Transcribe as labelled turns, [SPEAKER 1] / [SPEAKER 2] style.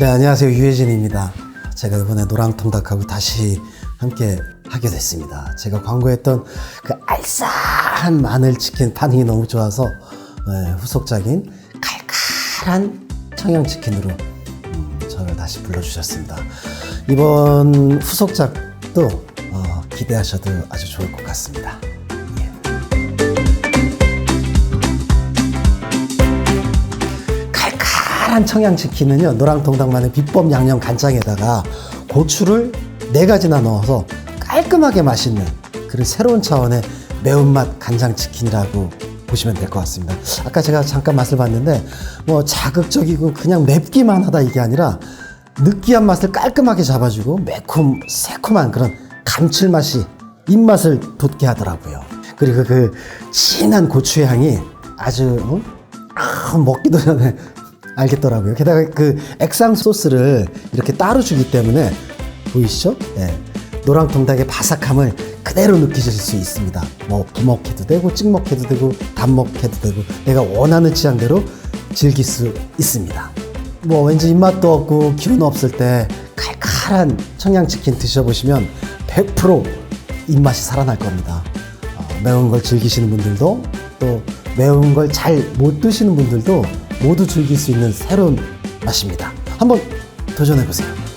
[SPEAKER 1] 네, 안녕하세요. 유혜진입니다. 제가 이번에 노랑통닭하고 다시 함께 하게 됐습니다. 제가 광고했던 그 알싸한 마늘치킨 반응이 너무 좋아서 네, 후속작인 칼칼한 청양치킨으로 음, 저를 다시 불러주셨습니다. 이번 후속작도 어, 기대하셔도 아주 좋을 것 같습니다. 칼칼한 청양치킨은요 노랑통닭만의 비법 양념 간장에다가 고추를 네 가지나 넣어서 깔끔하게 맛있는 그런 새로운 차원의 매운맛 간장치킨이라고 보시면 될 것 같습니다. 아까 제가 잠깐 맛을 봤는데 뭐 자극적이고 그냥 맵기만 하다 이게 아니라 느끼한 맛을 깔끔하게 잡아주고 매콤 새콤한 그런 감칠맛이 입맛을 돋게 하더라고요. 그리고 그 진한 고추의 향이 아주 어? 아, 먹기도 전에 알겠더라고요. 게다가 그 액상 소스를 이렇게 따로 주기 때문에 보이시죠? 예. 노랑 통닭의 바삭함을 그대로 느끼실 수 있습니다. 뭐 부먹해도 되고 찍먹해도 되고 단먹해도 되고 내가 원하는 취향대로 즐길 수 있습니다. 뭐 왠지 입맛도 없고 기운 없을 때 칼칼한 청양치킨 드셔보시면 100% 입맛이 살아날 겁니다. 어, 매운 걸 즐기시는 분들도 또 매운 걸 잘 못 드시는 분들도 모두 즐길 수 있는 새로운 맛입니다. 한번 도전해 보세요.